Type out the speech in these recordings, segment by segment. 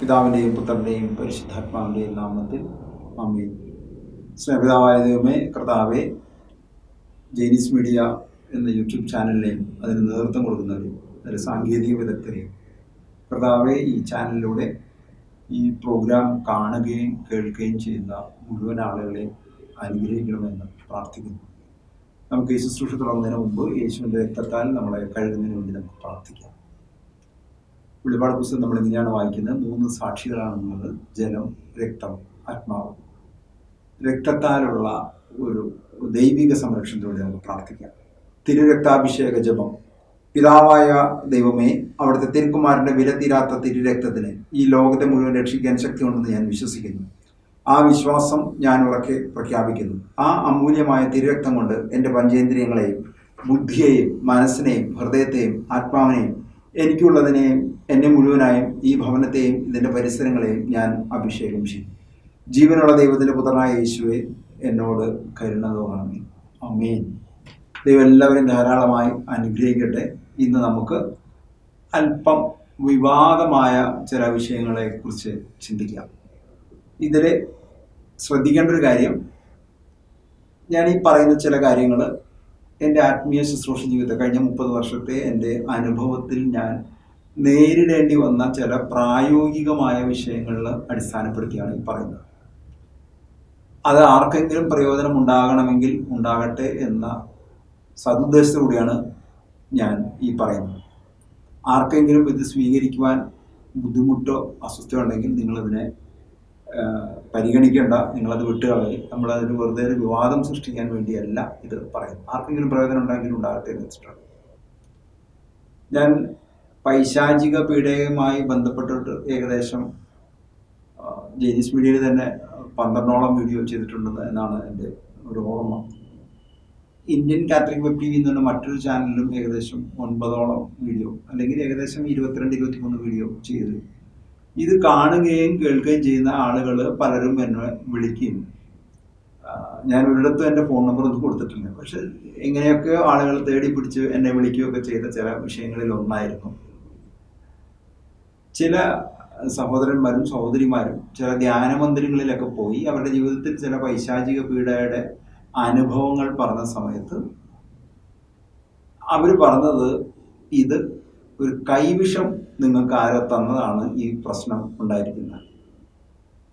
പിതാവിന്റെയും പുത്രന്റെയും പരിശുദ്ധാത്മാവിന്റെയും നാമത്തിൽ അമ്മയും സ്നേഹിതാവായ ദൈവമേ കർത്താവെ ജൈനീസ് മീഡിയ എന്ന യൂട്യൂബ് ചാനലിനെയും അതിന് നേതൃത്വം കൊടുക്കുന്നവരെയും അതിൽ സാങ്കേതിക വിദഗ്ധരെയും കർത്താവെ ഈ ചാനലിലൂടെ ഈ പ്രോഗ്രാം കാണുകയും കേൾക്കുകയും ചെയ്യുന്ന മുഴുവൻ ആളുകളെ അനുഗ്രഹിക്കണമെന്ന് പ്രാർത്ഥിക്കുന്നു. നമുക്ക് ഈ ശുശ്രൂഷ തുടങ്ങുന്നതിന് മുമ്പ് യേശുവിന്റെ രക്തത്താൽ നമ്മളെ കഴുകുന്നതിന് വേണ്ടി നമുക്ക് പ്രാർത്ഥിക്കാം. വെളിപാട് പുസ്തകം നമ്മൾ എങ്ങനെയാണ് വായിക്കുന്നത് മൂന്ന് സാക്ഷികളാണെന്നുള്ളത് ജലം രക്തം ആത്മാവ്. രക്തത്താലുള്ള ഒരു ദൈവിക സംരക്ഷണത്തിലൂടെ നമുക്ക് പ്രാർത്ഥിക്കാം. തിരുരക്താഭിഷേക ജപം. പിതാവായ ദൈവമേ അവിടുത്തെ തിരുക്കുമാരന്റെ വില തീരാത്ത തിരുരക്തത്തിന് ഈ ലോകത്തെ മുഴുവൻ രക്ഷിക്കാൻ ശക്തിയുണ്ടെന്ന് ഞാൻ വിശ്വസിക്കുന്നു. ആ വിശ്വാസം ഞാൻ ഉറക്കെ പ്രഖ്യാപിക്കുന്നു. ആ അമൂല്യമായ തിരുരക്തം കൊണ്ട് എന്റെ പഞ്ചേന്ദ്രിയങ്ങളെയും ബുദ്ധിയെയും മനസ്സിനെയും ഹൃദയത്തെയും ആത്മാവിനെയും എനിക്കുള്ളതിനെയും എന്നെ മുഴുവനായും ഈ ഭവനത്തെയും ഇതിന്റെ പരിസരങ്ങളെയും ഞാൻ അഭിഷേകം ചെയ്യും. ജീവനുള്ള ദൈവത്തിന്റെ പുത്രനായ യേശുവെ എന്നോട് കരുണ തോന്നണമേ. അമേൻ ദൈവം എല്ലാവരും ധാരാളമായി അനുഗ്രഹിക്കട്ടെ. ഇന്ന് നമുക്ക് അല്പം വിവാദമായ ചില വിഷയങ്ങളെക്കുറിച്ച് ചിന്തിക്കാം. ഇതിൽ ശ്രദ്ധിക്കേണ്ട ഒരു കാര്യം ഞാൻ ഈ പറയുന്ന ചില കാര്യങ്ങൾ എന്റെ ആത്മീയ ശുശ്രൂഷ ജീവിതത്തെ കഴിഞ്ഞ മുപ്പത് വർഷത്തെ എന്റെ അനുഭവത്തിൽ ഞാൻ നേരിടേണ്ടി വന്ന ചില പ്രായോഗികമായ വിഷയങ്ങളിൽ അടിസ്ഥാനപ്പെടുത്തിയാണ് ഈ പറയുന്നത്. അത് ആർക്കെങ്കിലും പ്രയോജനം ഉണ്ടാകണമെങ്കിൽ ഉണ്ടാകട്ടെ എന്ന സതുദ്ദേശത്തോടെയാണ് ഞാൻ ഈ പറയുന്നത്. ആർക്കെങ്കിലും ഇത് സ്വീകരിക്കുവാൻ ബുദ്ധിമുട്ടോ അസ്വസ്ഥയോ ഉണ്ടെങ്കിൽ നിങ്ങളിതിനെ പരിഗണിക്കേണ്ട നിങ്ങളത് വിട്ടുകളയും. നമ്മളതിന് വെറുതെ ഒരു വിവാദം സൃഷ്ടിക്കാൻ വേണ്ടിയല്ല ഇത് പറയുന്നത്. ആർക്കെങ്കിലും പ്രയോജനം ഉണ്ടെങ്കിലും ഉണ്ടാകട്ടെ എന്ന് വെച്ചിട്ടാണ്. ഞാൻ പൈശാചിക പീഡയുമായി ബന്ധപ്പെട്ടിട്ട് ഏകദേശം ജെനിസ് മീഡിയയിൽ തന്നെ പന്ത്രണ്ടോളം വീഡിയോ ചെയ്തിട്ടുണ്ട് എന്നാണ് എന്റെ ഒരു ഓർമ്മ. Indian Catholic web T V എന്നുള്ള മറ്റൊരു ചാനലിലും ഏകദേശം ഒൻപതോളം വീഡിയോ അല്ലെങ്കിൽ ഏകദേശം ഇരുപത്തിരണ്ട് ഇരുപത്തിമൂന്ന് വീഡിയോ ചെയ്തു. ഇത് കാണുകയും കേൾക്കുകയും ചെയ്യുന്ന ആളുകൾ പലരും എന്നെ വിളിക്കുകയും ഞാൻ ഒരിടത്തും എന്റെ ഫോൺ നമ്പർ ഒന്നും കൊടുത്തിട്ടില്ല. പക്ഷെ എങ്ങനെയൊക്കെ ആളുകൾ തേടി പിടിച്ച് എന്നെ വിളിക്കുകയൊക്കെ ചെയ്ത ചില വിഷയങ്ങളിൽ ഒന്നായിരുന്നു. ചില സഹോദരന്മാരും സഹോദരിമാരും ചില ധ്യാന മന്ദിരങ്ങളിലൊക്കെ പോയി അവരുടെ ജീവിതത്തിൽ ചില പൈശാചിക പീഡയുടെ അനുഭവങ്ങൾ പറഞ്ഞ സമയത്ത് അവർ പറഞ്ഞത് ഇത് ഒരു കൈവിഷം നിങ്ങൾക്ക് ആരോ തന്നതാണ് ഈ പ്രശ്നം ഉണ്ടായിരിക്കുന്നത്.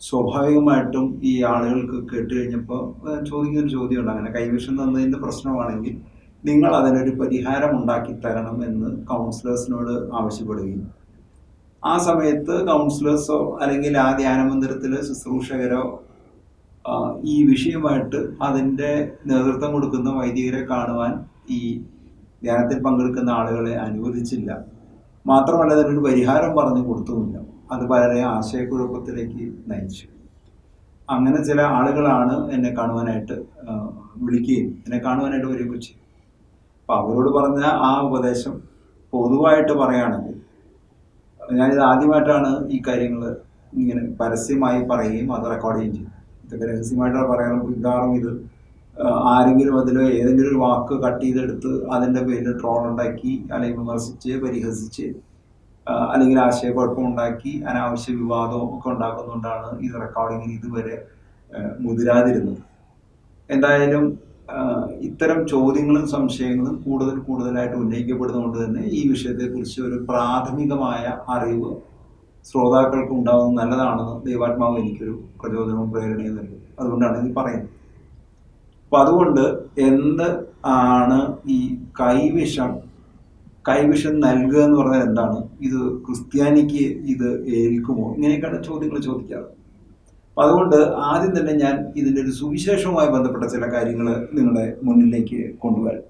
സ്വാഭാവികമായിട്ടും ഈ ആളുകൾക്ക് കേട്ട് കഴിഞ്ഞപ്പോൾ ചോദിക്കുന്ന ഒരു ചോദ്യമുണ്ട്. അങ്ങനെ കൈവിഷം തന്നതിന്റെ പ്രശ്നമാണെങ്കിൽ നിങ്ങൾ അതിനൊരു പരിഹാരം ഉണ്ടാക്കി തരണം എന്ന് കൗൺസിലേഴ്സിനോട് ആവശ്യപ്പെടുകയും ആ സമയത്ത് കൗൺസിലേഴ്സോ അല്ലെങ്കിൽ ആ ധ്യാന മന്ദിരത്തിലെ ശുശ്രൂഷകരോ ഈ വിഷയമായിട്ട് അതിന്റെ നേതൃത്വം കൊടുക്കുന്ന വൈദികരെ കാണുവാൻ ഈ ധ്യാനത്തിൽ പങ്കെടുക്കുന്ന ആളുകളെ അനുവദിച്ചില്ല. മാത്രമല്ല അതിനൊരു പരിഹാരം പറഞ്ഞു കൊടുത്തുമില്ല. അത് വളരെ ആശയക്കുഴപ്പത്തിലേക്ക് നയിച്ചു. അങ്ങനെ ചില ആളുകളാണ് എന്നെ കാണുവാനായിട്ട് വിളിക്കുകയും എന്നെ കാണുവാനായിട്ട് വരികയും ചെയ്യും അപ്പം അവരോട് പറഞ്ഞ ആ ഉപദേശം പൊതുവായിട്ട് പറയുകയാണെങ്കിൽ ഞാനിത് ആദ്യമായിട്ടാണ് ഈ കാര്യങ്ങൾ ഇങ്ങനെ പരസ്യമായി പറയുകയും അത് റെക്കോർഡ് ചെയ്യുകയും ചെയ്യും ഇതൊക്കെ രഹസ്യമായിട്ടാണ് പറയാനും ഇതാറും ഇത് ആരെങ്കിലും അതിൽ ഏതെങ്കിലും ഒരു വാക്ക് കട്ട് ചെയ്തെടുത്ത് അതിന്റെ പേരിൽ ട്രോൾ ഉണ്ടാക്കി അല്ലെങ്കിൽ വിമർശിച്ച് പരിഹസിച്ച് അല്ലെങ്കിൽ ആശയക്കുഴപ്പം ഉണ്ടാക്കി അനാവശ്യ വിവാദവും ഒക്കെ ഉണ്ടാക്കുന്നതുകൊണ്ടാണ് ഈ റെക്കോർഡിങ്ങിന് ഇതുവരെ മുതിരാതിരുന്നത്. എന്തായാലും ഇത്തരം ചോദ്യങ്ങളും സംശയങ്ങളും കൂടുതൽ കൂടുതലായിട്ട് ഉന്നയിക്കപ്പെടുന്നതുകൊണ്ട് തന്നെ ഈ വിഷയത്തെക്കുറിച്ച് ഒരു പ്രാഥമികമായ അറിവ് ശ്രോതാക്കൾക്ക് ഉണ്ടാകുന്നത് നല്ലതാണെന്ന് ദൈവാത്മാവ് എനിക്കൊരു പ്രചോദനവും പ്രേരണയും നൽകും. അതുകൊണ്ടാണ് ഇത് പറയുന്നത്. അപ്പം അതുകൊണ്ട് എന്ത് ആണ് ഈ കൈവിഷം? കൈവിഷം നൽകുക എന്ന് പറഞ്ഞാൽ എന്താണ്? ഇത് ക്രിസ്ത്യാനിക്ക് ഇത് ഏൽക്കുമോ? ഇങ്ങനെയൊക്കെയാണ് ചോദ്യങ്ങൾ ചോദിക്കാറ്. അപ്പം അതുകൊണ്ട് ആദ്യം തന്നെ ഞാൻ ഇതിന്റെ ഒരു സുവിശേഷവുമായി ബന്ധപ്പെട്ട ചില കാര്യങ്ങൾ നിങ്ങളുടെ മുന്നിലേക്ക് കൊണ്ടുവരാം.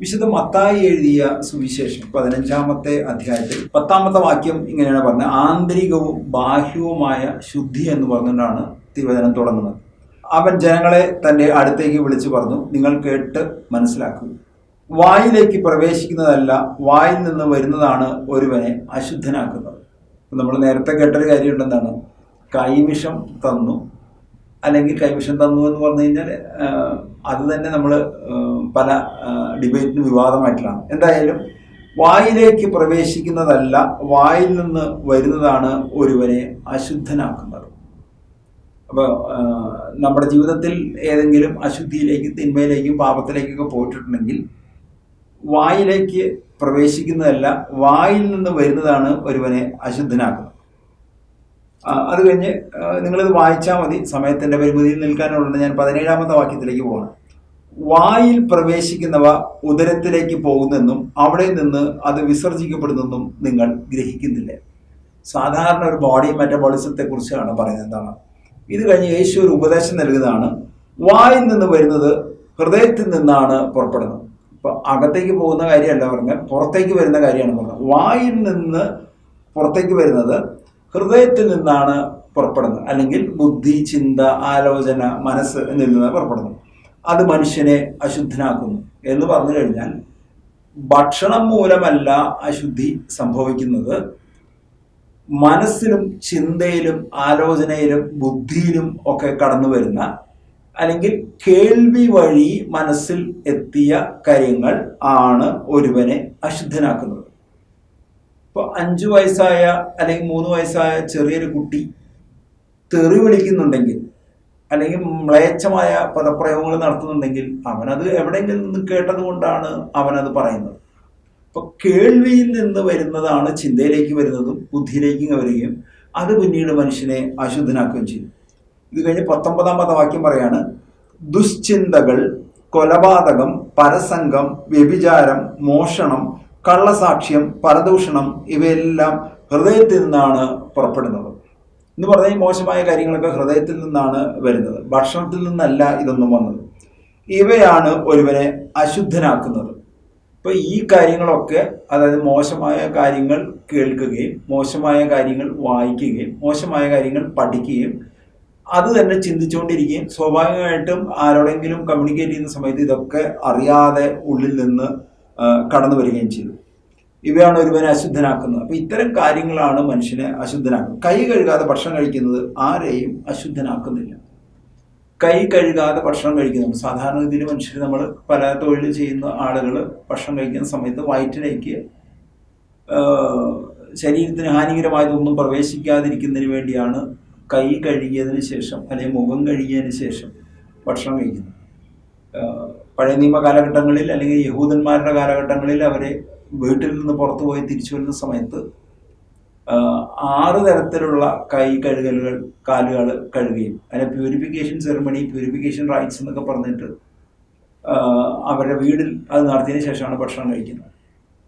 വിശുദ്ധ മത്തായി എഴുതിയ സുവിശേഷം പതിനഞ്ചാമത്തെ അധ്യായത്തിൽ പത്താമത്തെ വാക്യം ഇങ്ങനെയാണ് പറഞ്ഞത്. ആന്തരികവും ബാഹ്യവുമായ ശുദ്ധി എന്ന് പറഞ്ഞുകൊണ്ടാണ് തിരുവചനം തുടങ്ങുന്നത്. അവൻ ജനങ്ങളെ തന്റെ അടുത്തേക്ക് വിളിച്ചു പറഞ്ഞു നിങ്ങൾ കേട്ട് മനസ്സിലാക്കുക വായിലേക്ക് പ്രവേശിക്കുന്നതല്ല വായിൽ നിന്ന് വരുന്നതാണ് ഒരുവനെ അശുദ്ധനാക്കുന്നത്. നമ്മൾ നേരത്തെ കേട്ടൊരു കാര്യമുണ്ടെന്താണ് കൈവിഷം തന്നു. അല്ലെങ്കിൽ കൈവിഷം തന്നു എന്ന് പറഞ്ഞു കഴിഞ്ഞാൽ അത് തന്നെ നമ്മൾ പല ഡിബേറ്റിന് വിവാദമായിട്ടുള്ളതാണ് എന്തായാലും വായിലേക്ക് പ്രവേശിക്കുന്നതല്ല വായിൽ നിന്ന് വരുന്നതാണ് ഒരുവനെ അശുദ്ധനാക്കുന്നത്. അപ്പോൾ നമ്മുടെ ജീവിതത്തിൽ ഏതെങ്കിലും അശുദ്ധിയിലേക്കും തിന്മയിലേക്കും പാപത്തിലേക്കൊക്കെ പോയിട്ടുണ്ടെങ്കിൽ വായിലേക്ക് പ്രവേശിക്കുന്നതല്ല വായിൽ നിന്ന് വരുന്നതാണ് ഒരുവനെ അശുദ്ധനാക്കുന്നത്. അത് കഴിഞ്ഞ് നിങ്ങളിത് വായിച്ചാൽ മതി. സമയത്തിന്റെ പരിമിതിയിൽ നിൽക്കാനുള്ളത് ഞാൻ പതിനേഴാമത്തെ വാക്യത്തിലേക്ക് പോകണം വായിൽ പ്രവേശിക്കുന്നവ ഉദരത്തിലേക്ക് പോകുന്നെന്നും അവിടെ നിന്ന് അത് വിസർജിക്കപ്പെടുന്നെന്നും നിങ്ങൾ ഗ്രഹിക്കുന്നില്ല. സാധാരണ ഒരു ബോഡി മെറ്റബോളിസത്തെ കുറിച്ചാണ് പറയുന്നത്. എന്താണ്? ഇത് കഴിഞ്ഞ് യേശു ഒരു ഉപദേശം നൽകുന്നതാണ്. വായിൽ നിന്ന് വരുന്നത് ഹൃദയത്തിൽ നിന്നാണ് പുറപ്പെടുന്നത്. ഇപ്പൊ അകത്തേക്ക് പോകുന്ന കാര്യമല്ല പറഞ്ഞത് പുറത്തേക്ക് വരുന്ന കാര്യമാണ് പറഞ്ഞത്. വായിൽ നിന്ന് പുറത്തേക്ക് വരുന്നത് ഹൃദയത്തിൽ നിന്നാണ് പുറപ്പെടുന്നത്. അല്ലെങ്കിൽ ബുദ്ധി ചിന്ത ആലോചന മനസ്സ് എന്നിൽ നിന്ന് പുറപ്പെടുന്നു അത് മനുഷ്യനെ അശുദ്ധനാക്കുന്നു എന്ന് പറഞ്ഞു കഴിഞ്ഞാൽ ഭക്ഷണം മൂലമല്ല അശുദ്ധി സംഭവിക്കുന്നത്. മനസ്സിലും ചിന്തയിലും ആലോചനയിലും ബുദ്ധിയിലും ഒക്കെ കടന്നു വരുന്ന അല്ലെങ്കിൽ കേൾവി വഴി മനസ്സിൽ എത്തിയ കാര്യങ്ങൾ ആണ് ഒരുവനെ അശുദ്ധനാക്കുന്നത്. ഇപ്പൊ അഞ്ചു വയസ്സായ അല്ലെങ്കിൽ മൂന്ന് വയസ്സായ ചെറിയൊരു കുട്ടി തെറി വിളിക്കുന്നുണ്ടെങ്കിൽ അല്ലെങ്കിൽ മ്ലേച്ഛമായ പദപ്രയോഗങ്ങൾ നടത്തുന്നുണ്ടെങ്കിൽ അവനത് എവിടെയെങ്കിലും നിന്ന് കേട്ടത് കൊണ്ടാണ് അവനത് പറയുന്നത്. അപ്പൊ കേൾവിയിൽ നിന്ന് വരുന്നതാണ് ചിന്തയിലേക്ക് വരുന്നതും ബുദ്ധിയിലേക്ക് വരികയും അത് പിന്നീട് മനുഷ്യനെ അശുദ്ധനാക്കുകയും ചെയ്യും. ഇത് കഴിഞ്ഞ് പത്തൊമ്പതാമത്തെ വാക്യം പറയാണ് ദുശ്ചിന്തകൾ കൊലപാതകം പരസംഗം വ്യഭിചാരം മോഷണം കള്ളസാക്ഷ്യം പരദൂഷണം ഇവയെല്ലാം ഹൃദയത്തിൽ നിന്നാണ് പുറപ്പെടുന്നത്. എന്ന് പറഞ്ഞാൽ ഈ മോശമായ കാര്യങ്ങളൊക്കെ ഹൃദയത്തിൽ നിന്നാണ് വരുന്നത്. ഭക്ഷണത്തിൽ നിന്നല്ല ഇതൊന്നും വന്നത്. ഇവയാണ് ഒരുവനെ അശുദ്ധനാക്കുന്നത്. ഇപ്പൊ ഈ കാര്യങ്ങളൊക്കെ അതായത് മോശമായ കാര്യങ്ങൾ കേൾക്കുകയും മോശമായ കാര്യങ്ങൾ വായിക്കുകയും മോശമായ കാര്യങ്ങൾ പഠിക്കുകയും അത് തന്നെ ചിന്തിച്ചുകൊണ്ടിരിക്കുകയും സ്വാഭാവികമായിട്ടും ആരോടെങ്കിലും കമ്മ്യൂണിക്കേറ്റ് ചെയ്യുന്ന സമയത്ത് ഇതൊക്കെ അറിയാതെ ഉള്ളിൽ നിന്ന് കടന്നു വരികയും ചെയ്തു. ഇവയാണ് ഒരുവനെ അശുദ്ധനാക്കുന്നത്. അപ്പൊ ഇത്തരം കാര്യങ്ങളാണ് മനുഷ്യനെ അശുദ്ധനാക്കുന്നത്. കൈ കഴുകാതെ ഭക്ഷണം കഴിക്കുന്നത് ആരെയും അശുദ്ധനാക്കുന്നില്ല. കൈ കഴുകാതെ ഭക്ഷണം കഴിക്കുന്നുണ്ട്. സാധാരണഗതിയിൽ മനുഷ്യർ നമ്മൾ പല തൊഴിൽ ചെയ്യുന്ന ആളുകൾ ഭക്ഷണം കഴിക്കുന്ന സമയത്ത് വയറ്റിലേക്ക് ശരീരത്തിന് ഹാനികരമായതൊന്നും പ്രവേശിക്കാതിരിക്കുന്നതിന് വേണ്ടിയാണ് കൈ കഴുകിയതിന് ശേഷം അല്ലെങ്കിൽ മുഖം കഴുകിയതിന് ശേഷം ഭക്ഷണം കഴിക്കുന്നത്. പഴയ നിയമ കാലഘട്ടങ്ങളിൽ അല്ലെങ്കിൽ യഹൂദന്മാരുടെ കാലഘട്ടങ്ങളിൽ അവരെ വീട്ടിൽ നിന്ന് പുറത്തു പോയി തിരിച്ചു വരുന്ന സമയത്ത് ആറ് തരത്തിലുള്ള കൈ കഴുകലുകൾ കാലുകൾ കഴുകുകയും അതിനെ പ്യൂരിഫിക്കേഷൻ സെറമണി പ്യൂരിഫിക്കേഷൻ റൈറ്റ്സ് എന്നൊക്കെ പറഞ്ഞിട്ട് അവരുടെ വീടിൽ അത് നടത്തിയതിനു ശേഷമാണ് ഭക്ഷണം കഴിക്കുന്നത്.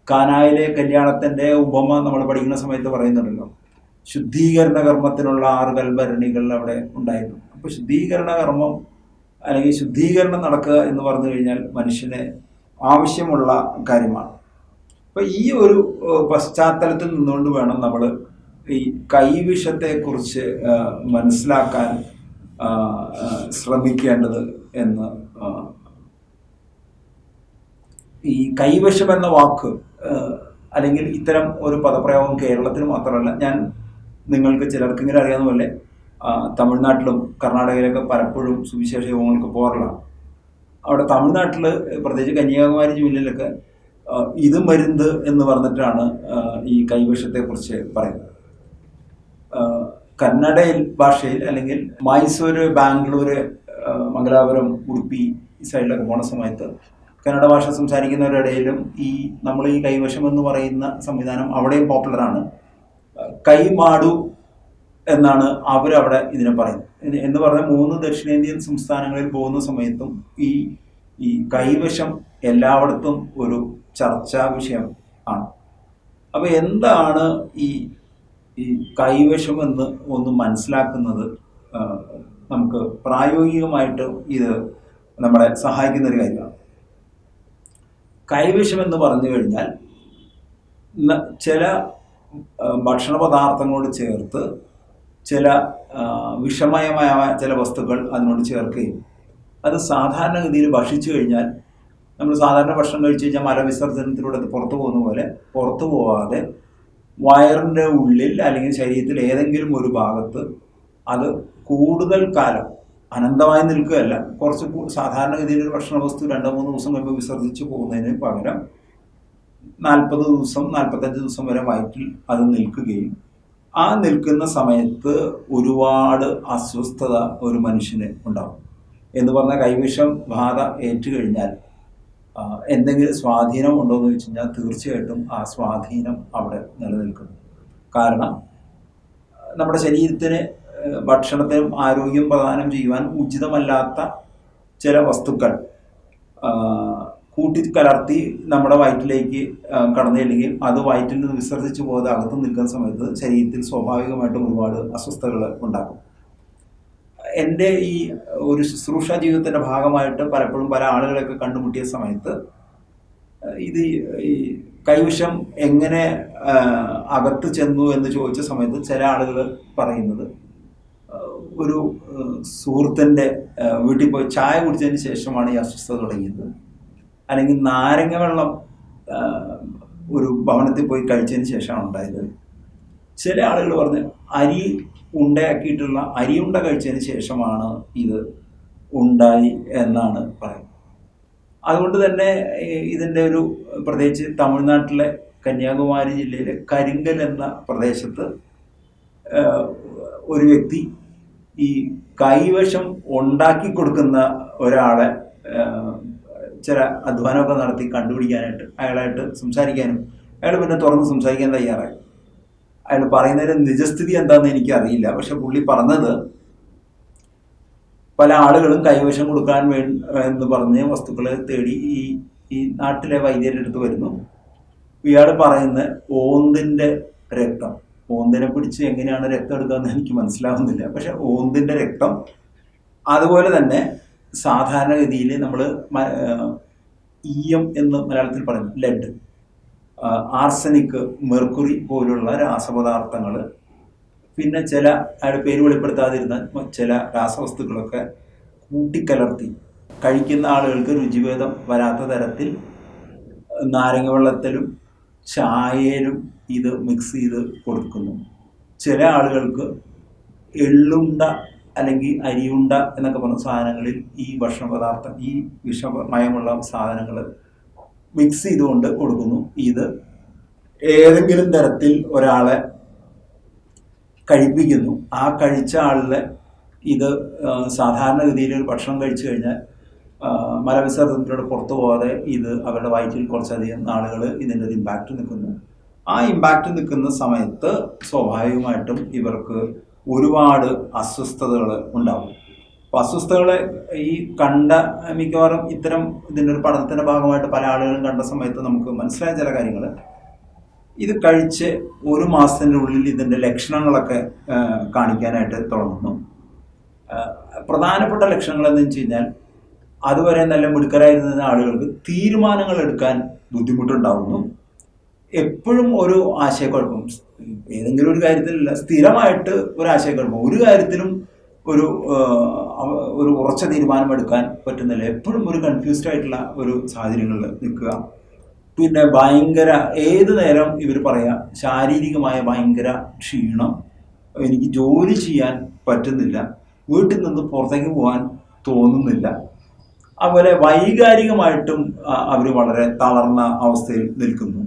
കാനായിലെ കല്യാണത്തിന്റെ ഉപമ നമ്മൾ പഠിക്കുന്ന സമയത്ത് പറയുന്നുണ്ടല്ലോ. ശുദ്ധീകരണ കർമ്മത്തിനുള്ള ആറ് കൽഭരണികൾ അവിടെ ഉണ്ടായിരുന്നു. അപ്പോൾ ശുദ്ധീകരണ കർമ്മം അല്ലെങ്കിൽ ശുദ്ധീകരണം നടക്കുക എന്ന് പറഞ്ഞു കഴിഞ്ഞാൽ മനുഷ്യന് ആവശ്യമുള്ള കാര്യമാണ്. അപ്പോൾ ഈ ഒരു പശ്ചാത്തലത്തിൽ നിന്നുകൊണ്ട് വേണം നമ്മൾ ഈ കൈവിഷത്തെ കുറിച്ച് മനസ്സിലാക്കാൻ ശ്രമിക്കേണ്ടത് എന്ന് ഈ കൈവശം എന്ന വാക്ക് അല്ലെങ്കിൽ ഇത്തരം ഒരു പദപ്രയോഗം കേരളത്തിന് മാത്രമല്ല ഞാൻ നിങ്ങൾക്ക് ചിലർക്കെങ്കിലും അറിയാവുന്ന പോലെ തമിഴ്നാട്ടിലും കർണാടകയിലൊക്കെ പലപ്പോഴും സുവിശേഷ യോഗങ്ങൾക്ക് പോകാറുള്ളതാണ് അവിടെ തമിഴ്നാട്ടിൽ പ്രത്യേകിച്ച് കന്യാകുമാരി ജില്ലയിലൊക്കെ ഇത് മരുന്ന് എന്ന് പറഞ്ഞിട്ടാണ് ഈ കൈവശത്തെക്കുറിച്ച് പറയുന്നത്. കന്നഡ കന്നഡയിൽ ഭാഷയിൽ അല്ലെങ്കിൽ മൈസൂർ ബാംഗ്ലൂർ മംഗലാപുരം ഉടുപ്പി ഈ സൈഡിലൊക്കെ പോണ സമയത്ത് കന്നഡ ഭാഷ സംസാരിക്കുന്നവരുടെയിലും ഈ നമ്മൾ ഈ കൈവശം എന്ന് പറയുന്ന സംവിധാനം അവിടെയും പോപ്പുലറാണ് കൈമാടു എന്നാണ് അവരവിടെ ഇതിനെ പറയുന്നത്. എന്ന് പറഞ്ഞാൽ മൂന്ന് ദക്ഷിണേന്ത്യൻ സംസ്ഥാനങ്ങളിൽ പോകുന്ന സമയത്തും ഈ ഈ കൈവശം എല്ലായിടത്തും ഒരു ചർച്ചാ വിഷയം ആണ്. അപ്പൊ എന്താണ് ഈ ഈ കൈവശം എന്ന് ഒന്ന് മനസ്സിലാക്കുന്നത് നമുക്ക് പ്രായോഗികമായിട്ട് ഇത് നമ്മളെ സഹായിക്കുന്ന ഒരു കാര്യമാണ്. കൈവശം എന്ന് പറഞ്ഞു കഴിഞ്ഞാൽ ചില ഭക്ഷണ പദാർത്ഥങ്ങളോട് ചേർത്ത് ചില വിഷമയമായ ചില വസ്തുക്കൾ അതിനോട് ചേർക്കുകയും അത് സാധാരണഗതിയിൽ ഭക്ഷിച്ചു കഴിഞ്ഞാൽ നമ്മൾ സാധാരണ ഭക്ഷണം കഴിച്ചു കഴിഞ്ഞാൽ മലവിസർജനത്തിലൂടെ പുറത്തു പോകുന്ന പോലെ പുറത്തു പോവാതെ വയറിന്റെ ഉള്ളിൽ അല്ലെങ്കിൽ ശരീരത്തിൽ ഏതെങ്കിലും ഒരു ഭാഗത്ത് അത് കൂടുതൽ കാലം അനന്തമായി നിൽക്കുകയല്ല. കുറച്ച് സാധാരണഗതിയിൽ ഒരു ഭക്ഷണ വസ്തു രണ്ടോ മൂന്ന് ദിവസം കഴിയുമ്പോൾ വിസർജിച്ച് പോകുന്നതിന് പകരം നാൽപ്പത് ദിവസം നാൽപ്പത്തഞ്ച് ദിവസം വരെ വയറ്റിൽ അത് നിൽക്കുകയും ആ നിൽക്കുന്ന സമയത്ത് ഒരുപാട് അസ്വസ്ഥത ഒരു മനുഷ്യന് ഉണ്ടാവും എന്ന് പറഞ്ഞാൽ കൈവിഷം ബാധ ഏറ്റുകഴിഞ്ഞാൽ എന്തെങ്കിലും സ്വാധീനം ഉണ്ടോ എന്ന് വെച്ച് കഴിഞ്ഞാൽ തീർച്ചയായിട്ടും ആ സ്വാധീനം അവിടെ നിലനിൽക്കുന്നു. കാരണം നമ്മുടെ ശരീരത്തിന് ഭക്ഷണത്തിനും ആരോഗ്യം പ്രദാനം ചെയ്യുവാൻ ഉചിതമല്ലാത്ത ചില വസ്തുക്കൾ കൂട്ടി കലർത്തി നമ്മുടെ വയറ്റിലേക്ക് കടന്നില്ലെങ്കിൽ അത് വയറ്റിൽ നിന്ന് വിസർജിച്ച് പോകാതെ അകത്ത് നിൽക്കുന്ന സമയത്ത് ശരീരത്തിൽ സ്വാഭാവികമായിട്ടും ഒരുപാട് അസ്വസ്ഥതകൾ ഉണ്ടാക്കും. എന്റെ ഈ ഒരു ശുശ്രൂഷ ജീവിതത്തിന്റെ ഭാഗമായിട്ട് പലപ്പോഴും പല ആളുകളെയൊക്കെ കണ്ടുമുട്ടിയ സമയത്ത് ഇത് ഈ കൈവശം എങ്ങനെ അകത്ത് ചെന്നു എന്ന് ചോദിച്ച സമയത്ത് ചില ആളുകൾ പറയുന്നത് ഒരു സുഹൃത്തിന്റെ വീട്ടിൽ പോയി ചായ കുടിച്ചതിന് ശേഷമാണ് ഈ അസ്വസ്ഥത തുടങ്ങിയത്. അല്ലെങ്കിൽ നാരങ്ങ വെള്ളം ഒരു ഭവനത്തിൽ പോയി കഴിച്ചതിന് ശേഷമാണ് ഉണ്ടായത്. ചില ആളുകൾ പറഞ്ഞ് അരി ഉണ്ടയാക്കിയിട്ടുള്ള അരിയുണ്ട കഴിച്ചതിന് ശേഷമാണ് ഇത് ഉണ്ടായി എന്നാണ് പറയുന്നത്. അതുകൊണ്ട് തന്നെ ഇതിന്റെ ഒരു പ്രത്യേകിച്ച് തമിഴ്നാട്ടിലെ കന്യാകുമാരി ജില്ലയിലെ കരിങ്കൽ എന്ന പ്രദേശത്ത് ഒരു വ്യക്തി ഈ കൈവശം ഉണ്ടാക്കി കൊടുക്കുന്ന ഒരാളെ ചില അധ്വാനമൊക്കെ നടത്തി കണ്ടുപിടിക്കാനായിട്ട് അയാളായിട്ട് സംസാരിക്കാനും അയാൾ പിന്നെ തുറന്ന് സംസാരിക്കാൻ തയ്യാറായി. അയാൾ പറയുന്നതിന്റെ നിജസ്ഥിതി എന്താണെന്ന് എനിക്ക് അറിയില്ല പക്ഷെ പുള്ളി പറഞ്ഞത് പല ആളുകളും കൈവശം കൊടുക്കാൻ വേ എന്ന് പറഞ്ഞ് വസ്തുക്കളെ തേടി ഈ ഈ നാട്ടിലെ വൈദ്യരുടെ അടുത്ത് വരുന്നു. ഇയാൾ പറയുന്ന ഓന്തിന്റെ രക്തം. ഓന്തിനെ പിടിച്ച് എങ്ങനെയാണ് രക്തം എടുക്കാന്ന് എനിക്ക് മനസ്സിലാവുന്നില്ല. പക്ഷെ ഓന്തിന്റെ രക്തം അതുപോലെ തന്നെ സാധാരണഗതിയിൽ നമ്മൾ ഈയം എന്ന് മലയാളത്തിൽ പറയുന്നു. ലെഡ്. ആർസനിക് മെർക്കുറി പോലുള്ള രാസപദാർത്ഥങ്ങൾ പിന്നെ ചില അയാൾ പേര് വെളിപ്പെടുത്താതിരുന്ന ചില രാസവസ്തുക്കളൊക്കെ കൂട്ടിക്കലർത്തി. കഴിക്കുന്ന ആളുകൾക്ക് രുചിഭേദം വരാത്ത തരത്തിൽ നാരങ്ങ വെള്ളത്തിലും ചായയിലും ഇത് മിക്സ് ചെയ്ത് കൊടുക്കുന്നു. ചില ആളുകൾക്ക് എള്ളുണ്ട അല്ലെങ്കിൽ അരിയുണ്ട എന്നൊക്കെ പറഞ്ഞ സാധനങ്ങളിൽ ഈ ഭക്ഷണ പദാർത്ഥം ഈ വിഷമയമുള്ള സാധനങ്ങൾ മിക്സ് ചെയ്തുകൊണ്ട് കൊടുക്കുന്നു. ഇത് ഏതെങ്കിലും തരത്തിൽ ഒരാളെ കഴിപ്പിക്കുന്നു. ആ കഴിച്ച ആളിലെ ഇത് സാധാരണ സാധാരണഗതിയിൽ ഒരു ഭക്ഷണം കഴിച്ചു കഴിഞ്ഞാൽ മലവിസർജനത്തിലൂടെ പുറത്തു പോകാതെ ഇത് അവരുടെ വയറ്റിൽ കുറച്ചധികം നാളുകൾ ഇതിന്റെ ഒരു ഇമ്പാക്റ്റ് നിൽക്കുന്നു. ആ ഇമ്പാക്റ്റ് നിൽക്കുന്ന സമയത്ത് സ്വാഭാവികമായിട്ടും ഇവർക്ക് ഒരുപാട് അസ്വസ്ഥതകൾ ഉണ്ടാവും. അപ്പോൾ ഈ കണ്ട മിക്കവാറും ഇത്തരം ഇതിന്റെ ഒരു പഠനത്തിന്റെ ഭാഗമായിട്ട് പല ആളുകളും കണ്ട സമയത്ത് നമുക്ക് മനസ്സിലായ ചില കാര്യങ്ങൾ ഇത് കഴിച്ച് ഒരു മാസത്തിന്റെ ഉള്ളിൽ ഇതിന്റെ ലക്ഷണങ്ങളൊക്കെ കാണിക്കാനായിട്ട് തുടങ്ങുന്നു. പ്രധാനപ്പെട്ട ലക്ഷണങ്ങൾ എന്ന് വെച്ച് കഴിഞ്ഞാൽ അതുവരെ നല്ല മിടുക്കരായിരുന്ന ആളുകൾക്ക് തീരുമാനങ്ങൾ എടുക്കാൻ ബുദ്ധിമുട്ടുണ്ടാവുന്നു. എപ്പോഴും ഒരു ആശയക്കുഴപ്പം ഏതെങ്കിലും ഒരു കാര്യത്തിലല്ല സ്ഥിരമായിട്ട് ഒരു ആശയക്കുഴപ്പം. ഒരു കാര്യത്തിലും ഒരു ഒരു ഉറച്ച തീരുമാനമെടുക്കാൻ പറ്റുന്നില്ല. എപ്പോഴും ഒരു കൺഫ്യൂസ്ഡ് ആയിട്ടുള്ള ഒരു സാഹചര്യങ്ങളിൽ നിൽക്കുക. പിന്നെ ഭയങ്കര ഏത് നേരം ഇവർ പറയാം ശാരീരികമായ ഭയങ്കര ക്ഷീണം എനിക്ക് ജോലി ചെയ്യാൻ പറ്റുന്നില്ല വീട്ടിൽ നിന്ന് പുറത്തേക്ക് പോകാൻ തോന്നുന്നില്ല. അതുപോലെ വൈകാരികമായിട്ടും അവർ വളരെ തളർന്ന അവസ്ഥയിൽ നിൽക്കുന്നു.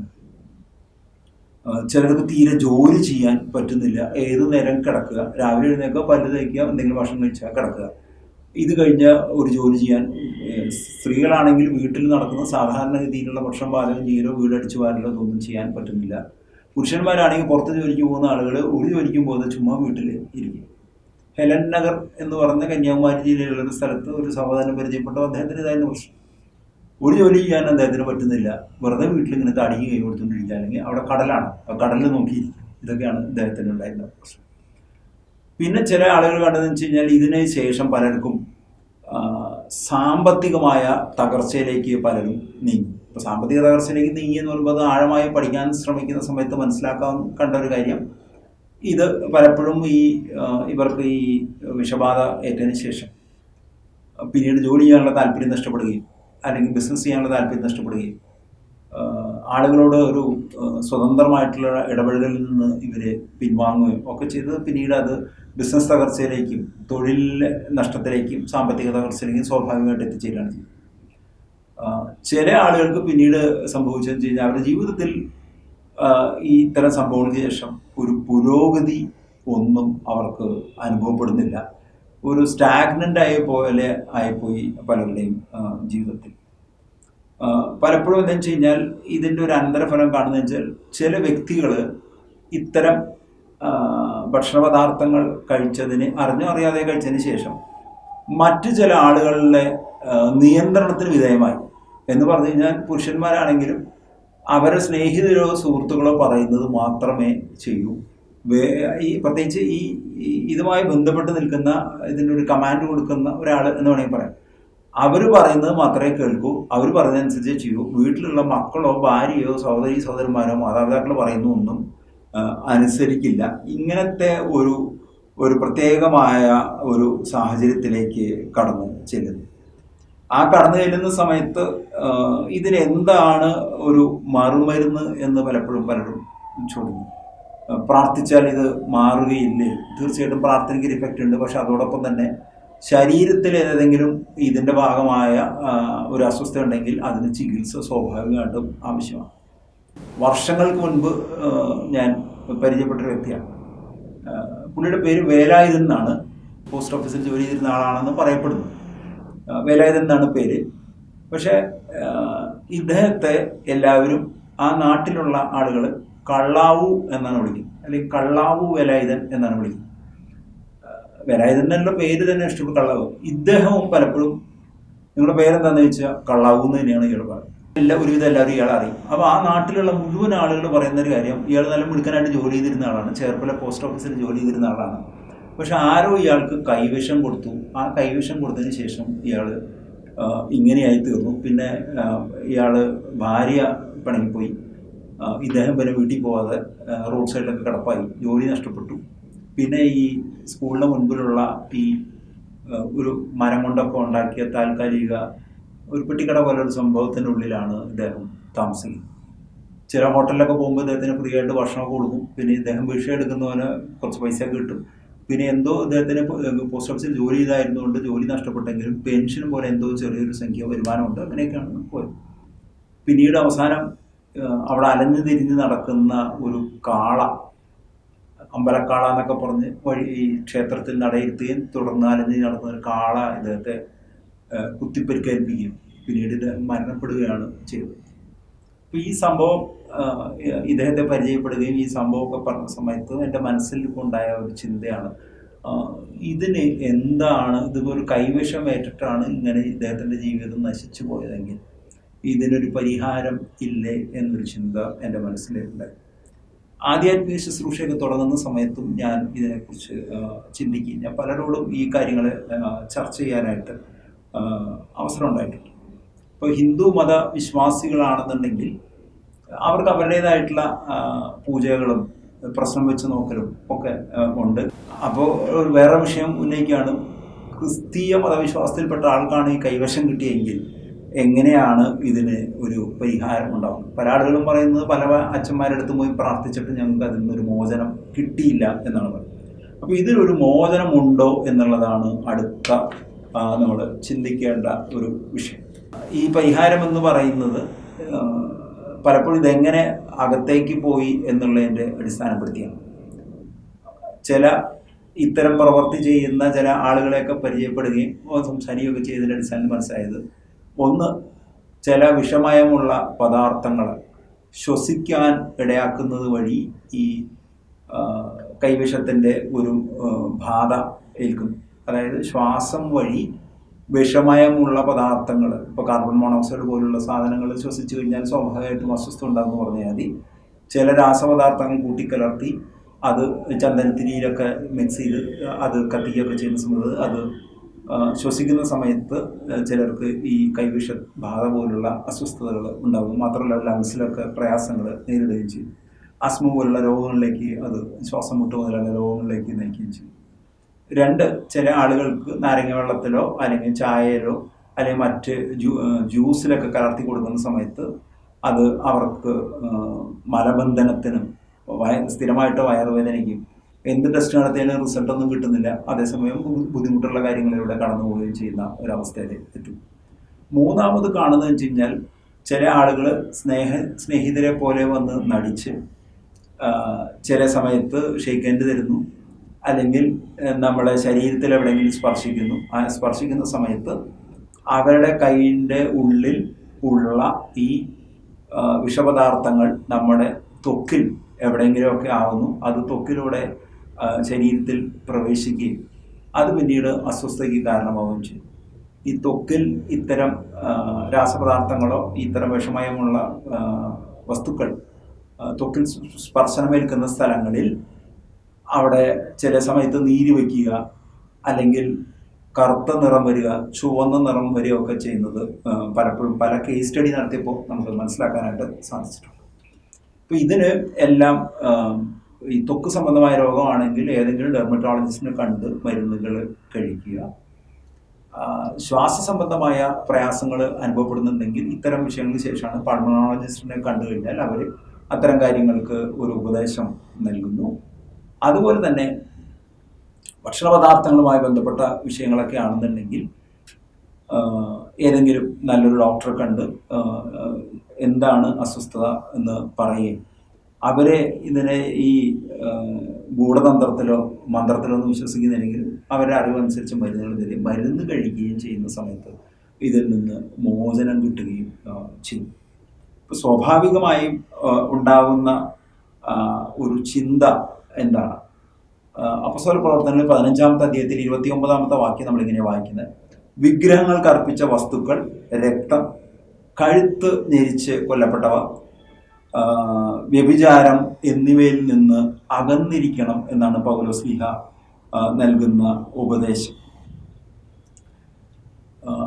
ചിലർക്ക് തീരെ ജോലി ചെയ്യാൻ പറ്റുന്നില്ല. ഏത് നേരം കിടക്കുക? രാവിലെ എഴുന്നേക്കുക പല്ല് തേക്കുക എന്തെങ്കിലും ഭക്ഷണം കഴിച്ചാൽ കിടക്കുക. ഇത് കഴിഞ്ഞ ഒരു ജോലി ചെയ്യാൻ സ്ത്രീകളാണെങ്കിൽ വീട്ടിൽ നടക്കുന്ന സാധാരണഗതിയിലുള്ള ഭക്ഷണം പാചകം ചെയ്യലോ വീടടിച്ചു വാരലോ ഇതൊന്നും ചെയ്യാൻ പറ്റുന്നില്ല. പുരുഷന്മാരാണെങ്കിൽ പുറത്ത് ജോലിക്ക് പോകുന്ന ആളുകൾ ഒരു ജോലിക്കും പോകുന്നത് ചുമ്മാ വീട്ടിൽ ഇരിക്കും. ഹെലൻ നഗർ എന്ന് പറഞ്ഞ കന്യാകുമാരി ജില്ലയിലുള്ള സ്ഥലത്ത് ഒരു സഹോദരൻ പരിചയപ്പെട്ടു. അദ്ദേഹത്തിന് ഇതായിരുന്നു പ്രശ്നം. ഒരു ജോലി ചെയ്യാൻ അദ്ദേഹത്തിന് പറ്റുന്നില്ല. വെറുതെ വീട്ടിൽ ഇങ്ങനെ തടിക്ക് കൈ കൊടുത്തുകൊണ്ടിരിക്കുക. അല്ലെങ്കിൽ അവിടെ കടലാണ്. ആ കടലിൽ നോക്കിയിരിക്കും. ഇതൊക്കെയാണ് ഇദ്ദേഹത്തിന് ഉണ്ടായിരുന്ന പ്രശ്നം. പിന്നെ ചില ആളുകൾ കണ്ടതെന്ന് വെച്ച് കഴിഞ്ഞാൽ ഇതിന് ശേഷം പലർക്കും സാമ്പത്തികമായ തകർച്ചയിലേക്ക് പലരും നീങ്ങി. ഇപ്പോൾ സാമ്പത്തിക തകർച്ചയിലേക്ക് നീങ്ങി എന്ന് പറയുമ്പോൾ അത് ആഴമായി പഠിക്കാൻ ശ്രമിക്കുന്ന സമയത്ത് മനസ്സിലാക്കാൻ കണ്ട ഒരു കാര്യം ഇത് പലപ്പോഴും ഈ ഇവർക്ക് ഈ വിഷബാധ ഏറ്റതിന് ശേഷം പിന്നീട് ജോലി ചെയ്യാനുള്ള താല്പര്യം നഷ്ടപ്പെടുകയും അല്ലെങ്കിൽ ബിസിനസ് ചെയ്യാനുള്ള താല്പര്യം നഷ്ടപ്പെടുകയും ആളുകളോട് ഒരു സ്വതന്ത്രമായിട്ടുള്ള ഇടപെടലിൽ നിന്ന് ഇവരെ പിൻവാങ്ങുകയും ഒക്കെ ചെയ്ത് പിന്നീട് അത് ബിസിനസ് തകർച്ചയിലേക്കും തൊഴിൽ നഷ്ടത്തിലേക്കും സാമ്പത്തിക തകർച്ചയിലേക്കും സ്വാഭാവികമായിട്ട് എത്തിച്ചേരുകയാണ് ചെയ്യുന്നത് ചില ആളുകൾക്ക് പിന്നീട് സംഭവിച്ചതെന്ന് വെച്ച് കഴിഞ്ഞാൽ അവരുടെ ജീവിതത്തിൽ ഈ ഇത്തരം സംഭവങ്ങൾക്ക് ശേഷം ഒരു പുരോഗതി ഒന്നും അവർക്ക് അനുഭവപ്പെടുന്നില്ല. ഒരു സ്റ്റാഗ്നന്റ് ആയ പോലെ ആയിപ്പോയി പലരുടെയും ജീവിതത്തിൽ. പലപ്പോഴും എന്താ വെച്ച് കഴിഞ്ഞാൽ ഇതിന്റെ ഒരു അനന്തരഫലം കാണുന്നത് വെച്ചാൽ ചില വ്യക്തികൾ ഇത്തരം ഭക്ഷണപദാർത്ഥങ്ങൾ കഴിച്ചതിന് അറിഞ്ഞോ അറിയാതെ കഴിച്ചതിന് ശേഷം മറ്റു ചില ആളുകളുടെ നിയന്ത്രണത്തിന് വിധേയമായി. എന്ന് പറഞ്ഞു കഴിഞ്ഞാൽ പുരുഷന്മാരാണെങ്കിലും അവരെ സ്നേഹിതരോ സുഹൃത്തുക്കളോ പറയുന്നത് മാത്രമേ ചെയ്യൂ. ഈ പ്രത്യേകിച്ച് ഈ ഇതുമായി ബന്ധപ്പെട്ട് നിൽക്കുന്ന ഇതിന്റെ ഒരു കമാൻഡ് കൊടുക്കുന്ന ഒരാൾ എന്ന് വേണമെങ്കിൽ പറയാം. അവർ പറയുന്നത് മാത്രമേ കേൾക്കൂ. അവർ പറയുന്നതനുസരിച്ച് ചെയ്യൂ. വീട്ടിലുള്ള മക്കളോ ഭാര്യയോ സഹോദരി സഹോദരന്മാരോ മാതാപിതാക്കളോ പറയുന്ന ഒന്നും അനുസരിക്കില്ല. ഇങ്ങനത്തെ ഒരു ഒരു പ്രത്യേകമായ ഒരു സാഹചര്യത്തിലേക്ക് കടന്നു ചെല്ലുന്നു. ആ കടന്നു ചെല്ലുന്ന സമയത്ത് ഇതിനെന്താണ് ഒരു മറുമരുന്ന് എന്ന് പലപ്പോഴും പലരും ചോദിക്കും ആ, പ്രാർത്ഥിച്ചാൽ ഇത് മാറുകയില്ലേ? തീർച്ചയായിട്ടും പ്രാർത്ഥനയ്ക്ക് ഇഫക്റ്റ് ഉണ്ട്. പക്ഷെ അതോടൊപ്പം തന്നെ ശരീരത്തിൽ ഏതെങ്കിലും ഇതിന്റെ ഭാഗമായ ഒരു അസ്വസ്ഥ ഉണ്ടെങ്കിൽ അതിന് ചികിത്സ സ്വാഭാവികമായിട്ടും ആവശ്യമാണ്. വർഷങ്ങൾക്ക് മുൻപ് ഞാൻ പരിചയപ്പെട്ട വ്യക്തിയാണ്. പുള്ളിയുടെ പേര് വേലായുധൻ എന്നാണ്. പോസ്റ്റ് ഓഫീസിൽ ജോലി ചെയ്തിരുന്ന ആളാണെന്ന് പറയപ്പെടുന്നു. വേലായുധൻ എന്നാണ് പേര്. പക്ഷേ ഇദ്ദേഹത്തെ എല്ലാവരും ആ നാട്ടിലുള്ള ആളുകൾ കള്ളാവു എന്നാണ് വിളിക്കുന്നത്. അല്ലെങ്കിൽ കള്ളാവു വേലായുധൻ എന്നാണ് വിളിക്കുന്നത്. വേലായുധന്റെ പേര് തന്നെ ഇഷ്ടപ്പെട്ടു കള്ളാവു. ഇദ്ദേഹവും പലപ്പോഴും നിങ്ങളുടെ പേരെന്താണെന്ന് ചോദിച്ചാൽ കള്ളാവു എന്ന് തന്നെയാണ് ഇയാൾ പറയുന്നത്. എല്ലാ ഒരുവിധം എല്ലാവരും ഇയാൾ അറിയും. അപ്പോൾ ആ നാട്ടിലുള്ള മുഴുവൻ ആളുകൾ പറയുന്ന ഒരു കാര്യം ഇയാൾ നല്ല മിടുക്കനായിട്ട് ജോലി ചെയ്തിരുന്ന ആളാണ്. ചേർപ്പല പോസ്റ്റ് ഓഫീസിൽ ജോലി ചെയ്തിരുന്ന ആളാണ്. പക്ഷെ ആരോ ഇയാൾക്ക് കൈവശം കൊടുത്തു. ആ കൈവശം കൊടുത്തതിന് ശേഷം ഇയാൾ ഇങ്ങനെയായി തീർന്നു. പിന്നെ ഇയാൾ ഭാര്യ പിണങ്ങിപ്പോയി ഇദ്ദേഹം വരെ വീട്ടിൽ പോവാതെ റോഡ് സൈഡിലൊക്കെ കിടപ്പായി. ജോലി നഷ്ടപ്പെട്ടു. പിന്നെ ഈ സ്കൂളിന് മുൻപിലുള്ള ഈ ഒരു മരം കൊണ്ടൊക്കെ ഉണ്ടാക്കിയ താൽക്കാലിക ഒരു പെട്ടിക്കട പോലെ ഒരു സംഭവത്തിന്റെ ഉള്ളിലാണ് ഇദ്ദേഹം താമസിക്കുന്നത്. ചില ഹോട്ടലിലൊക്കെ പോകുമ്പോൾ ഇദ്ദേഹത്തിന് ഫ്രീ ആയിട്ട് ഭക്ഷണമൊക്കെ കൊടുക്കും. പിന്നെ ഇദ്ദേഹം ഭിക്ഷ എടുക്കുന്നവന് കുറച്ച് പൈസ കിട്ടും. പിന്നെ എന്തോ ഇദ്ദേഹത്തിന് പോസ്റ്റ് ഓഫീസിൽ ജോലി ചെയ്തായിരുന്നുകൊണ്ട് ജോലി നഷ്ടപ്പെട്ടെങ്കിലും പെൻഷൻ പോലെ എന്തോ ചെറിയൊരു സംഖ്യ വരുമാനമുണ്ട്. അങ്ങനെയൊക്കെയാണ് പോയത്. പിന്നീട് അവസാനം അവിടെ അലഞ്ഞു തിരിഞ്ഞ് നടക്കുന്ന ഒരു കാള അമ്പലക്കാള എന്നൊക്കെ പറഞ്ഞ് വഴി ഈ ക്ഷേത്രത്തിൽ നടയിരുത്തുകയും തുടർന്ന് അലഞ്ഞു നടക്കുന്ന ഒരു കാള ഇദ്ദേഹത്തെ കുത്തിപ്പരിക്കേൽപ്പിക്കുകയും പിന്നീട് മരണപ്പെടുകയാണ് ചെയ്തത്. അപ്പോൾ ഈ സംഭവം ഇദ്ദേഹത്തെ പരിചയപ്പെടുകയും ഈ സംഭവമൊക്കെ പറഞ്ഞ സമയത്ത് എന്റെ മനസ്സിൽ ഉണ്ടായ ഒരു ചിന്തയാണ് ഇതിന് എന്താണ് ഇത് ഒരു കൈവശം ഏറ്റിട്ടാണ് ഇങ്ങനെ ഇദ്ദേഹത്തിന്റെ ജീവിതം നശിച്ചു പോയതെങ്കിൽ ഇതിനൊരു പരിഹാരം ഇല്ലേ എന്നൊരു ചിന്ത എന്റെ മനസ്സിലുണ്ട്. ആധ്യാത്മിക ശുശ്രൂഷയൊക്കെ തുടങ്ങുന്ന സമയത്തും ഞാൻ ഇതിനെക്കുറിച്ച് ചിന്തിക്കുകയും ഞാൻ പലരോടും ഈ കാര്യങ്ങൾ ചർച്ച ചെയ്യാനായിട്ട് അവസരം ഉണ്ടായിട്ടുണ്ട്. ഇപ്പോൾ ഹിന്ദു മത വിശ്വാസികളാണെന്നുണ്ടെങ്കിൽ അവർക്ക് അവരുടേതായിട്ടുള്ള പൂജകളും പ്രശ്നം വെച്ച് നോക്കലും ഒക്കെ ഉണ്ട്. അപ്പോൾ വേറെ വിഷയം ഉന്നയിക്കുകയാണ് ക്രിസ്തീയ മതവിശ്വാസത്തിൽപ്പെട്ട ആൾക്കാണ് ഈ കൈവശം കിട്ടിയെങ്കിൽ എങ്ങനെയാണ് ഇതിന് ഒരു പരിഹാരം ഉണ്ടാവുന്നത്? പല ആളുകളും പറയുന്നത് പല അച്ഛന്മാരുടെ അടുത്ത് പോയി പ്രാർത്ഥിച്ചിട്ട് ഞങ്ങൾക്ക് അതിൽ നിന്നൊരു മോചനം കിട്ടിയില്ല എന്നാണ് പറയുന്നത്. അപ്പോൾ ഇതിലൊരു മോചനമുണ്ടോ എന്നുള്ളതാണ് അടുത്ത നമ്മൾ ചിന്തിക്കേണ്ട ഒരു വിഷയം. ഈ പരിഹാരം എന്ന് പറയുന്നത് പലപ്പോഴും ഇതെങ്ങനെ അകത്തേക്ക് പോയി എന്നുള്ളതിന്റെ അടിസ്ഥാനപ്പെടുത്തിയാണ്. ചില ഇത്തരം പ്രവർത്തി ചെയ്യുന്ന ചില ആളുകളെയൊക്കെ പരിചയപ്പെടുകയും സംസാരിക്കുകയൊക്കെ ചെയ്തതിന്റെ അടിസ്ഥാനത്തിൽ മനസ്സിലായത് ഒന്ന് ചില വിഷമയമുള്ള പദാർത്ഥങ്ങൾ ശ്വസിക്കാൻ ഇടയാക്കുന്നത് വഴി ഈ കൈവിഷത്തിന്റെ ഒരു ബാധ ഏൽക്കുന്നു. അതായത് ശ്വാസം വഴി വിഷമയമുള്ള പദാർത്ഥങ്ങൾ ഇപ്പോൾ കാർബൺ മോണോക്സൈഡ് പോലുള്ള സാധനങ്ങൾ ശ്വസിച്ചു കഴിഞ്ഞാൽ സ്വാഭാവികമായിട്ടും അസ്വസ്ഥ ഉണ്ടാകുമെന്ന് പറഞ്ഞാൽ മതി. ചില രാസപദാർത്ഥങ്ങൾ കൂട്ടിക്കലർത്തി അത് ചന്ദനത്തിരിയിലൊക്കെ മിക്സ് ചെയ്ത് അത് കത്തിക്കുകയൊക്കെ ചെയ്യുന്ന സമയത്ത് അത് ശ്വസിക്കുന്ന സമയത്ത് ചിലർക്ക് ഈ കൈവിഷ ബാധ പോലുള്ള അസ്വസ്ഥതകൾ ഉണ്ടാകും മാത്രമല്ല ലങ്സിലൊക്കെ പ്രയാസങ്ങൾ നേരിടുകയും ചെയ്യും. അസ്മ പോലുള്ള രോഗങ്ങളിലേക്ക് അത് ശ്വാസം മുട്ട് മുതലുള്ള രോഗങ്ങളിലേക്ക് നയിക്കുകയും ചെയ്യും. രണ്ട് ചില ആളുകൾക്ക് നാരങ്ങ വെള്ളത്തിലോ അല്ലെങ്കിൽ ചായയിലോ അല്ലെങ്കിൽ മറ്റ് ജ്യൂ ജ്യൂസിലൊക്കെ കലർത്തി കൊടുക്കുന്ന സമയത്ത് അത് അവർക്ക് മലബന്ധനത്തിനും സ്ഥിരമായിട്ട് വയറുവേദനയ്ക്കും എന്ത് ടെസ്റ്റ് നടത്തിയാലും റിസൾട്ട് ഒന്നും കിട്ടുന്നില്ല. അതേസമയം ബുദ്ധിമുട്ടുള്ള കാര്യങ്ങളിലൂടെ കടന്നു പോവുകയും ചെയ്യുന്ന ഒരവസ്ഥയിൽ എത്തും മൂന്നാമത് കാണുന്നത് വെച്ച് കഴിഞ്ഞാൽ ചില ആളുകൾ സ്നേഹ സ്നേഹിതരെ പോലെ വന്ന് നടിച്ച് ചില സമയത്ത് ഷെയ്ക്കേണ്ടി തരുന്നു. അല്ലെങ്കിൽ നമ്മളെ ശരീരത്തിൽ എവിടെയെങ്കിലും സ്പർശിക്കുന്നു. ആ സ്പർശിക്കുന്ന സമയത്ത് അവരുടെ കൈയിന്റെ ഉള്ളിൽ ഉള്ള ഈ വിഷപദാർത്ഥങ്ങൾ നമ്മുടെ ത്വക്കിൽ എവിടെയെങ്കിലുമൊക്കെ ആവുന്നു. അത് ത്വക്കിലൂടെ ശരീരത്തിൽ പ്രവേശിക്കുകയും അത് പിന്നീട് അസ്വസ്ഥതയ്ക്ക് കാരണമാവുകയും ചെയ്യും ഈ ത്വക്കിൽ ഇത്തരം രാസപദാർത്ഥങ്ങളോ ഇത്തരം വിഷമയമുള്ള വസ്തുക്കൾ ത്വക്കിൽ സ്പർശനമേൽക്കുന്ന സ്ഥലങ്ങളിൽ അവിടെ ചില സമയത്ത് നീര് വയ്ക്കുക അല്ലെങ്കിൽ കറുത്ത നിറം വരിക ചുവന്ന നിറം വരികയൊക്കെ ചെയ്യുന്നത് ആ, പലപ്പോഴും പല കേസ് സ്റ്റഡി നടത്തിയപ്പോൾ നമുക്ക് മനസ്സിലാക്കാനായിട്ട് സാധിച്ചിട്ടുണ്ട്. അപ്പോൾ ഇതിന് എല്ലാം ഈ തൊക്ക് സംബന്ധമായ രോഗമാണെങ്കിൽ ഏതെങ്കിലും ഡെർമറ്റോളജിസ്റ്റിനെ കണ്ട് മരുന്നുകൾ കഴിക്കുക. ശ്വാസ സംബന്ധമായ പ്രയാസങ്ങൾ അനുഭവപ്പെടുന്നുണ്ടെങ്കിൽ ഇത്തരം വിഷയങ്ങൾക്ക് ശേഷമാണ് പൾമണോളജിസ്റ്റിനെ കണ്ടു കഴിഞ്ഞാൽ അവർ അത്തരം കാര്യങ്ങൾക്ക് ഒരു ഉപദേശം നൽകുന്നു. അതുപോലെ തന്നെ ഭക്ഷണ പദാർത്ഥങ്ങളുമായി ബന്ധപ്പെട്ട വിഷയങ്ങളൊക്കെ ആണെന്നുണ്ടെങ്കിൽ ഏതെങ്കിലും നല്ലൊരു ഡോക്ടറെ കണ്ട് എന്താണ് അസ്വസ്ഥത എന്ന് പറയുകയും അവരെ ഇതിനെ ഈ ഗൂഢതന്ത്രത്തിലോ മന്ത്രത്തിലോ ഒന്നും വിശ്വസിക്കുന്നില്ലെങ്കിൽ അവരുടെ അറിവനുസരിച്ച് മരുന്നുകൾ തരികയും മരുന്ന് കഴിക്കുകയും ചെയ്യുന്ന സമയത്ത് ഇതിൽ നിന്ന് മോചനം കിട്ടുകയും ചെയ്യും. ഇപ്പൊ സ്വാഭാവികമായും ഉണ്ടാകുന്ന ഒരു ചിന്ത എന്താണ്? അപ്പസ്വല പ്രവർത്തനങ്ങളിൽ പതിനഞ്ചാമത്തെ അധ്യായത്തിൽ ഇരുപത്തി ഒമ്പതാമത്തെ വാക്യം നമ്മളിങ്ങനെ വായിക്കുന്നത്. വിഗ്രഹങ്ങൾക്ക് അർപ്പിച്ച വസ്തുക്കൾ രക്തം കഴുത്ത് ഞെരിച്ച് കൊല്ലപ്പെട്ടവ വ്യഭിചാരം എന്നിവയിൽ നിന്ന് അകന്നിരിക്കണം എന്നാണ് പൗലോസ്ലിഹ സ്ലിഹ നൽകുന്ന ഉപദേശം.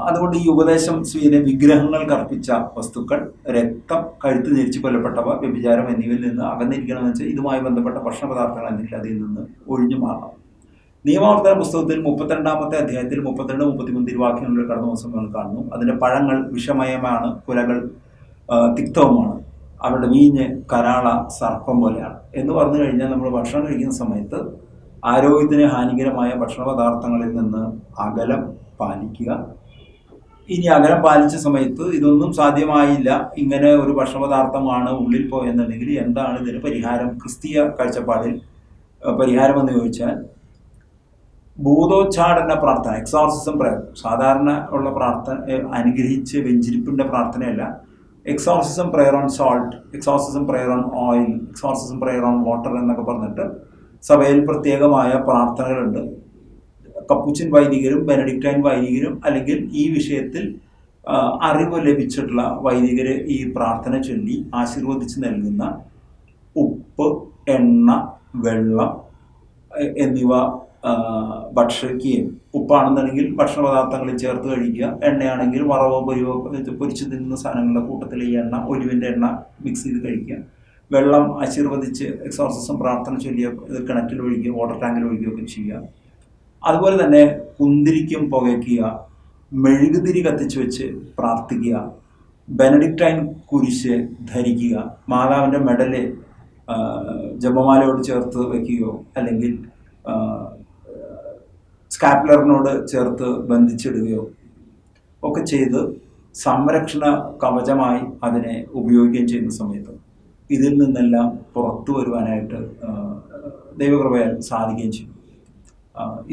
അതുകൊണ്ട് ഈ ഉപദേശം സ്വീനെ വിഗ്രഹങ്ങൾ അർപ്പിച്ച വസ്തുക്കൾ രക്തം കഴുത്ത് ഞെരിച്ച് കൊല്ലപ്പെട്ടവ വ്യഭിചാരം എന്നിവയിൽ നിന്ന് അകന്നിരിക്കണമെന്ന് വെച്ചാൽ ഇതുമായി ബന്ധപ്പെട്ട ഭക്ഷണ പദാർത്ഥങ്ങൾ എന്തെങ്കിലും അതിൽ നിന്ന് ഒഴിഞ്ഞു മാറണം. നിയമാവർത്തന പുസ്തകത്തിൽ മുപ്പത്തിരണ്ടാമത്തെ അധ്യായത്തിൽ മുപ്പത്തിരണ്ട് മുപ്പത്തിമൂന്ന് തിരുവാക്യങ്ങളിൽ കടന്നു ദിവസം കാണുന്നു. അതിന്റെ പഴങ്ങൾ വിഷമയമാണ് കുലകൾ തിക്തവുമാണ്. അവരുടെ വീഞ്ഞ് കരാള സർപ്പം പോലെയാണ്. എന്ന് പറഞ്ഞു കഴിഞ്ഞാൽ നമ്മൾ ഭക്ഷണം കഴിക്കുന്ന സമയത്ത് ആരോഗ്യത്തിന് ഹാനികരമായ ഭക്ഷണ പദാർത്ഥങ്ങളിൽ നിന്ന് അകലം പാലിക്കുക. ഇനി അകലം പാലിച്ച സമയത്ത് ഇതൊന്നും സാധ്യമായില്ല. ഇങ്ങനെ ഒരു ഭക്ഷണപദാർത്ഥമാണ് ഉള്ളിൽ പോയെന്നുണ്ടെങ്കിൽ എന്താണ് ഇതിന് പരിഹാരം? ക്രിസ്തീയ കാഴ്ചപ്പാടിൽ പരിഹാരമെന്ന് ചോദിച്ചാൽ ഭൂതോച്ചാടന പ്രാർത്ഥന എക്സോർസിസം പ്രയർ സാധാരണ ഉള്ള പ്രാർത്ഥന അനുഗ്രഹിച്ച് വെഞ്ചിരിപ്പിന്റെ പ്രാർത്ഥനയല്ല. Exorcism prayer on salt exorcism prayer on oil exorcism prayer on water എന്നൊക്കെ പറഞ്ഞിട്ട് സഭയിൽ പ്രത്യേകമായ പ്രാർത്ഥനകളുണ്ട്. കപ്പുച്ചിൻ വൈദികരും ബെനഡിക്റ്റൈൻ വൈദികരും അല്ലെങ്കിൽ ഈ വിഷയത്തിൽ അറിവ് ലഭിച്ചിട്ടുള്ള വൈദികര് ഈ പ്രാർത്ഥന ചൊല്ലി ആശീർവദിച്ച് നൽകുന്ന ഉപ്പ് എണ്ണ വെള്ളം എന്നിവ ഭക്ഷിക്കുകയും ഉപ്പാണെന്നുണ്ടെങ്കിൽ ഭക്ഷണ പദാർത്ഥങ്ങളിൽ ചേർത്ത് കഴിക്കുക. എണ്ണയാണെങ്കിൽ വറവോ പൊരിവോ പൊരിച്ചു തിന്നുന്ന സാധനങ്ങളുടെ കൂട്ടത്തിൽ ഈ എണ്ണ ഒലിവിന്റെ എണ്ണ മിക്സ് ചെയ്ത് കഴിക്കുക. വെള്ളം ആശീർവദിച്ച് എക്സോർസിസം പ്രാർത്ഥന ചൊല്ലിയ കിണറ്റിൽ ഒഴിക്കുക വാട്ടർ ടാങ്കിൽ ഒഴിക്കുകയൊക്കെ ചെയ്യുക. അതുപോലെ തന്നെ കുന്തിരിക്കും പുകയ്ക്കുക മെഴുകുതിരി കത്തിച്ച് വെച്ച് പ്രാർത്ഥിക്കുക ബെനഡിക്റ്റൈൻ കുരിശ് ധരിക്കുക മാതാവിന്റെ മെഡൽ ജപമാലയോട് ചേർത്ത് വയ്ക്കുകയോ അല്ലെങ്കിൽ സ്കാപ്ലറിനോട് ചേർത്ത് ബന്ധിച്ചിടുകയോ ഒക്കെ ചെയ്ത് സംരക്ഷണ കവചമായി അതിനെ ഉപയോഗിക്കുകയും ചെയ്യുന്ന സമയത്ത് ഇതിൽ നിന്നെല്ലാം പുറത്തു വരുവാനായിട്ട് ദൈവകൃപയാൽ സാധിക്കുകയും ചെയ്യും.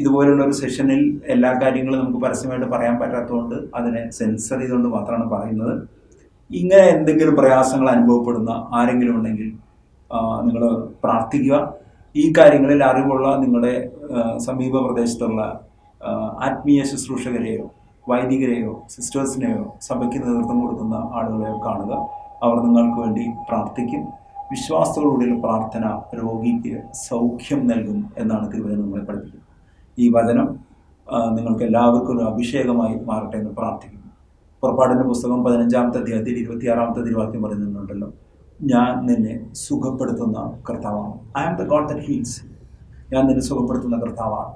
ഇതുപോലുള്ള ഒരു സെഷനിൽ എല്ലാ കാര്യങ്ങളും നമുക്ക് പരസ്യമായിട്ട് പറയാൻ പറ്റാത്തതുകൊണ്ട് അതിനെ സെൻസർ ചെയ്തുകൊണ്ട് മാത്രമാണ് പറയുന്നത്. ഇങ്ങനെ എന്തെങ്കിലും പ്രയാസങ്ങൾ അനുഭവപ്പെടുന്ന ആരെങ്കിലും ഉണ്ടെങ്കിൽ നിങ്ങൾ പ്രാർത്ഥിക്കുക. ഈ കാര്യങ്ങളിൽ അറിവുള്ള നിങ്ങളുടെ സമീപ പ്രദേശത്തുള്ള ആത്മീയ ശുശ്രൂഷകരെയോ വൈദികരെയോ സിസ്റ്റേഴ്സിനെയോ സഭയ്ക്ക് നേതൃത്വം കൊടുക്കുന്ന ആളുകളെയോ കാണുക. അവർ നിങ്ങൾക്ക് വേണ്ടി പ്രാർത്ഥിക്കും. വിശ്വാസത്തോടുകൂടിയുള്ള പ്രാർത്ഥന രോഗിക്ക് സൗഖ്യം നൽകും എന്നാണ് തിരുവചനം നമ്മളെ പഠിപ്പിക്കുന്നത്. ഈ വചനം നിങ്ങൾക്ക് എല്ലാവർക്കും ഒരു അഭിഷേകമായി മാറട്ടെ എന്ന് പ്രാർത്ഥിക്കുന്നു. പുറപ്പാടിന്റെ പുസ്തകം പതിനഞ്ചാമത്തെ അധ്യായത്തിൽ ഇരുപത്തിയാറാമത്തെ തിരുവാക്യം പറയുന്നുണ്ടല്ലോ. ഞാൻ നിന്നെ സുഖപ്പെടുത്തുന്ന കർത്താവാണ്. I am the God that heals ഞാൻ നിന്നെ സുഖപ്പെടുത്തുന്ന കർത്താവാണ്.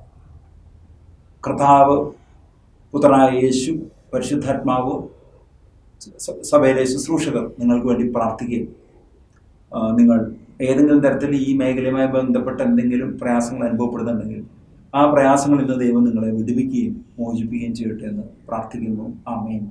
കർത്താവ് പുത്രനായ യേശു പരിശുദ്ധാത്മാവ് സഭയിലെ ശുശ്രൂഷകർ നിങ്ങൾക്ക് വേണ്ടി പ്രാർത്ഥിക്കുകയും നിങ്ങൾ ഏതെങ്കിലും തരത്തിൽ ഈ മേഖലയുമായി ബന്ധപ്പെട്ട എന്തെങ്കിലും പ്രയാസങ്ങൾ അനുഭവപ്പെടുന്നുണ്ടെങ്കിൽ ആ പ്രയാസങ്ങളിൽ നിന്ന് ദൈവം നിങ്ങളെ വിടുവിക്കുകയും മോചിപ്പിക്കുകയും ചെയ്യട്ടെ എന്ന് പ്രാർത്ഥിക്കുന്നു. ആമേൻ.